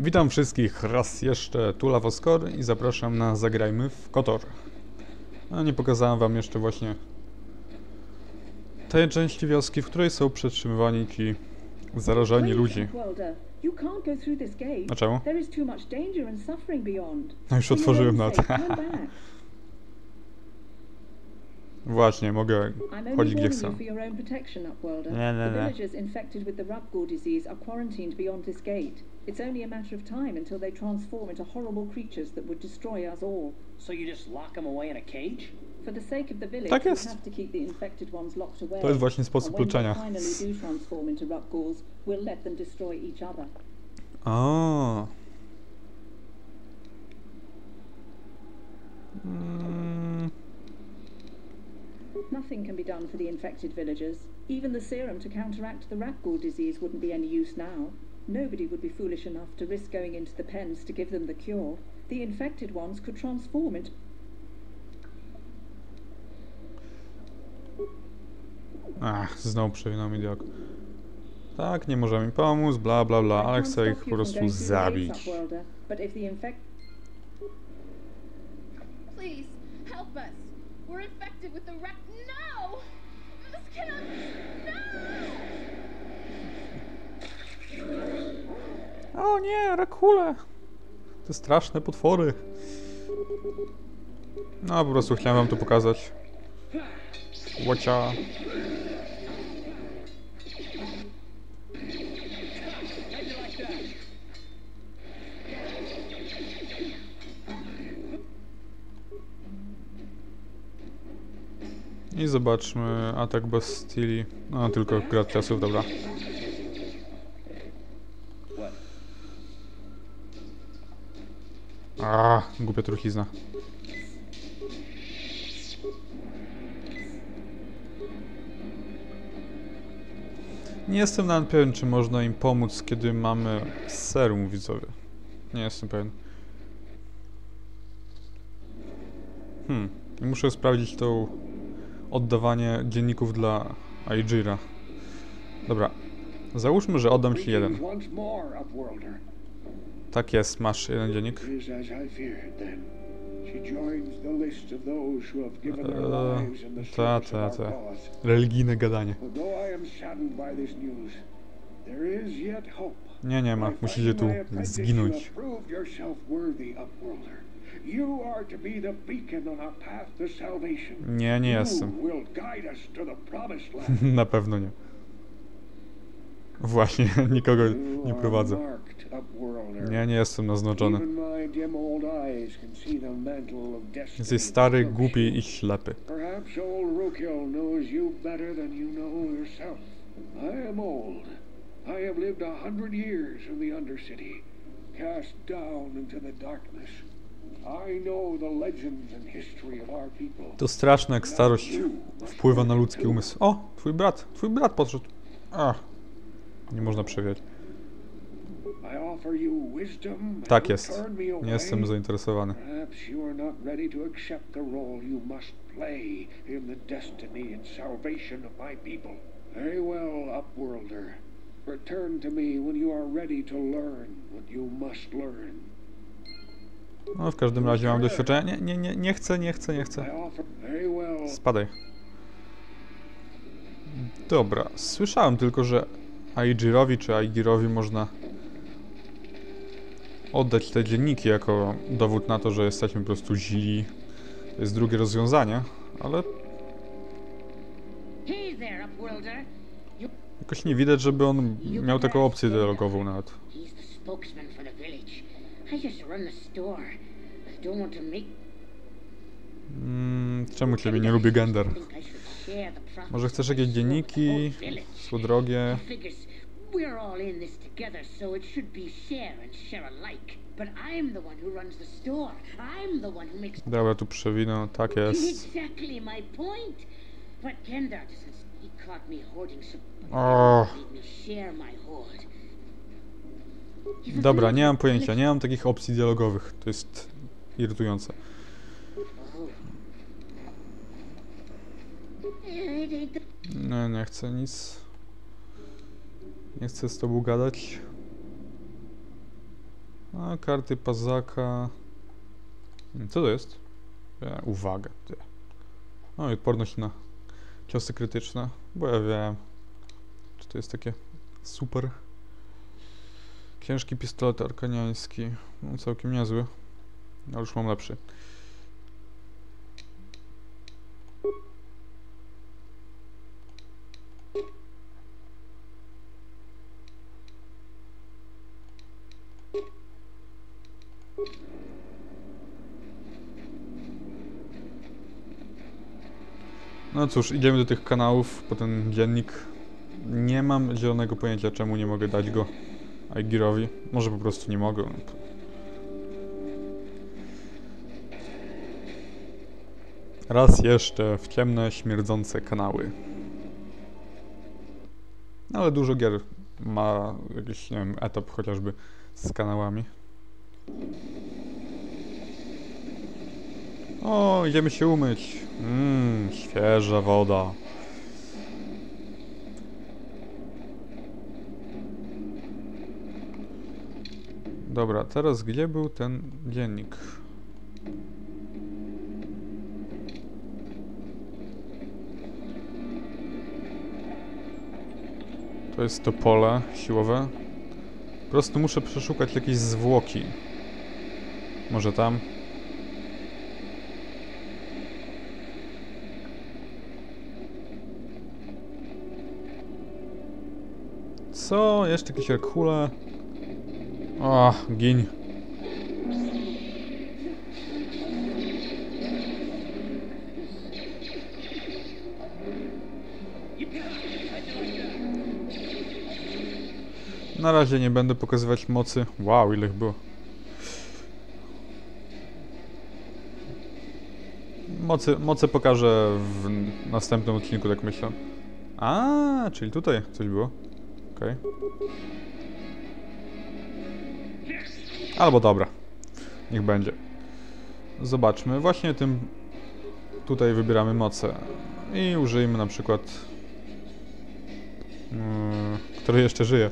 Witam wszystkich raz jeszcze, Tula Woskor i zapraszam na Zagrajmy w Kotor. No, nie pokazałem wam jeszcze właśnie tej części wioski, w której są przetrzymywani ci zarażeni ludzie. A czemu? No już otworzyłem na to. Właśnie, mogę chodzić gdzie chcę. Nie, nie, nie. Villagers infected with the Rubgor disease are quarantined beyond this gate. It's only a matter of time until they transform into horrible creatures that would destroy us all. So you just lock them away in a cage? For the sake of the village, Tak we jest. have to keep the infected ones locked away. To jest właśnie sposób and when they leczenia. finally do transform into Rubgors, we'll let them destroy each other. O. Mm, Nothing can be done for the infected villagers. Even the serum to counteract the Raggor disease wouldn't be any use now. Nobody would be foolish enough to risk going into the pens to give them the cure. The infected ones could transform into. Ach, znowu przewinął mi dialog. Tak, nie może mi pomóc, bla bla bla, ale chcę ich po prostu going through the gates, zabić. Upwelder, But if the infect Please, help us. We're infected with the rat. No! This cannot No! O nie, rakule! Te straszne potwory. No, po prostu chciałem wam to pokazać. Łocia. I zobaczmy atak Bastili. No, tylko gratiasów, dobra. A, głupia truchizna. Nie jestem nawet pewien, czy można im pomóc, kiedy mamy serum widzowie. Nie jestem pewien. Hmm, muszę sprawdzić to oddawanie dzienników dla Aijira. Dobra, załóżmy, że oddam ci jeden. Tak jest, masz jeden dziennik. Eee, the ta, ta, ta. Religijne gadanie. Nie, nie ma, musicie tu zginąć. Nie, nie jestem. Na pewno nie. Właśnie, nikogo nie prowadzę. Upworlder. Nie, nie jestem naznaczony. Jesteś stary, głupi i ślepy. I am old. I have lived a hundred years in the Undercity, cast down into the darkness. I know the legends and history of our people. To straszne, jak starość wpływa na ludzki umysł. O, twój brat, twój brat podszedł. Ach, nie można przewiać. I offer you wisdom. Tak jest. Nie jestem zainteresowany. Very well, Upworlder. Return to me when you are ready to learn what you must learn. No, w każdym razie mam doświadczenie. Nie, nie, nie, nie chcę, nie chcę, nie chcę. Spadaj. Dobra, słyszałem tylko, że Aigirowi czy Aigirowi można oddać te dzienniki jako dowód na to, że jesteśmy po prostu źli. To jest drugie rozwiązanie, ale jakoś nie widać, żeby on miał taką opcję dialogową nawet. Mm, czemu ciebie nie lubi Gender? Może chcesz jakieś dzienniki? Są drogie. We're all in this together, so it should be share and share alike. But I'm the one who runs the store. I'm the one who makes. Dobra, tu przewinę, tak jest. Exactly my point. But Gendar doesn't. He caught me hoarding some. O, Made me share my hoard. Dobra, nie mam pojęcia, nie mam takich opcji dialogowych. To jest irytujące. No, nie chcę nic. Nie chcę z tobą gadać. A, karty Pazaka. Co to jest? E, uwaga. Ty. O, i odporność na ciosy krytyczne. Bo ja wiem. Czy to jest takie super. Ciężki pistolet arkaniański. No, całkiem niezły. Ale już mam lepszy. No cóż, idziemy do tych kanałów po ten dziennik. Nie mam zielonego pojęcia, czemu nie mogę dać go Aigirowi. Może po prostu nie mogę. Raz jeszcze w ciemne, śmierdzące kanały. Ale dużo gier ma jakiś, nie wiem, etap chociażby z kanałami. O, idziemy się umyć. Mmm, świeża woda. Dobra, teraz gdzie był ten dziennik? To jest to pole siłowe. Po prostu muszę przeszukać jakieś zwłoki. Może tam? Co? Jeszcze jakieś Herkule? O, gin. Na razie nie będę pokazywać mocy. Wow, ile ich było. Mocy, mocy pokażę w następnym odcinku, tak myślę. A, czyli tutaj coś było. Okej. Albo dobra. Niech będzie. Zobaczmy. Właśnie tym tutaj wybieramy moce. I użyjmy na przykład yy, który jeszcze żyje.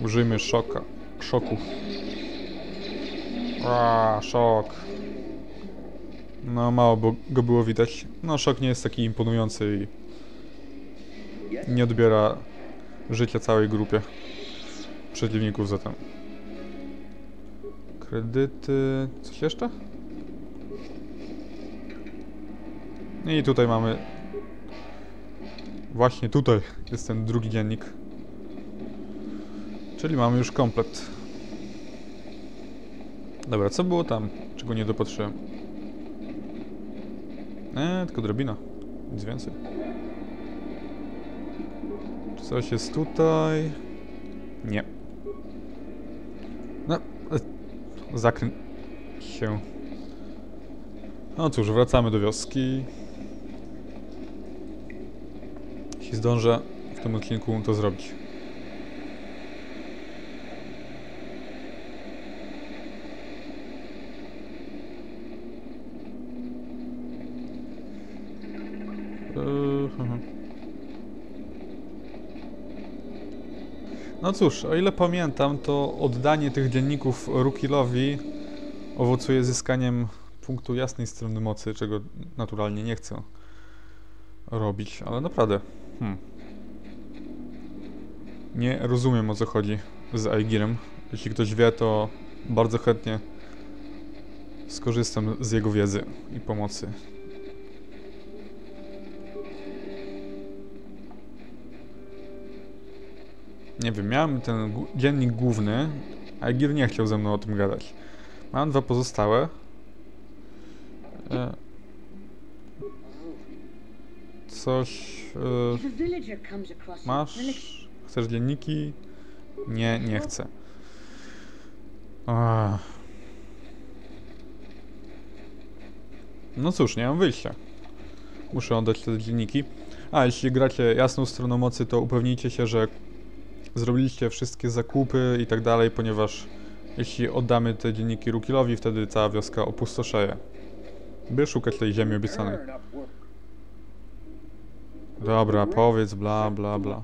Użyjmy szoka. Szoku. A, szok. No, mało go było widać. No, szok nie jest taki imponujący i nie odbiera życia całej grupie przeciwników zatem. Kredyty... Coś jeszcze? I tutaj mamy... Właśnie tutaj jest ten drugi dziennik. Czyli mamy już komplet. Dobra, co było tam? Czego nie dopatrzyłem? Eee, tylko drabina. Nic więcej. Coś jest tutaj? Nie. No, e, zakręt się. No cóż, wracamy do wioski. Jeśli zdążę w tym odcinku to zrobić. Eee, mhm. No cóż, o ile pamiętam, to oddanie tych dzienników Rukilowi owocuje zyskaniem punktu jasnej strony mocy, czego naturalnie nie chcę robić, ale naprawdę. Hmm. Nie rozumiem o co chodzi z Aigirem. Jeśli ktoś wie, to bardzo chętnie skorzystam z jego wiedzy i pomocy. Nie wiem, miałem ten dziennik główny, a Gir nie chciał ze mną o tym gadać. Mam dwa pozostałe. E, coś... E, masz? Chcesz dzienniki? Nie, nie chcę. Ach. No cóż, nie mam wyjścia. Muszę oddać te dzienniki. A, jeśli gracie jasną stroną mocy, to upewnijcie się, że zrobiliście wszystkie zakupy i tak dalej, ponieważ jeśli oddamy te dzienniki Rukilowi, wtedy cała wioska opustoszeje, by szukać tej ziemi obiecanej. Dobra, powiedz bla bla bla.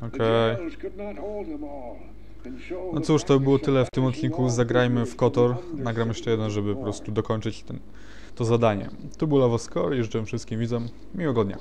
Okej. Okay. No cóż, to było tyle w tym odcinku. Zagrajmy w Kotor. Nagram jeszcze jeden, żeby po prostu dokończyć ten to zadanie. Tu był Lawoskor i życzę wszystkim widzom miłego dnia.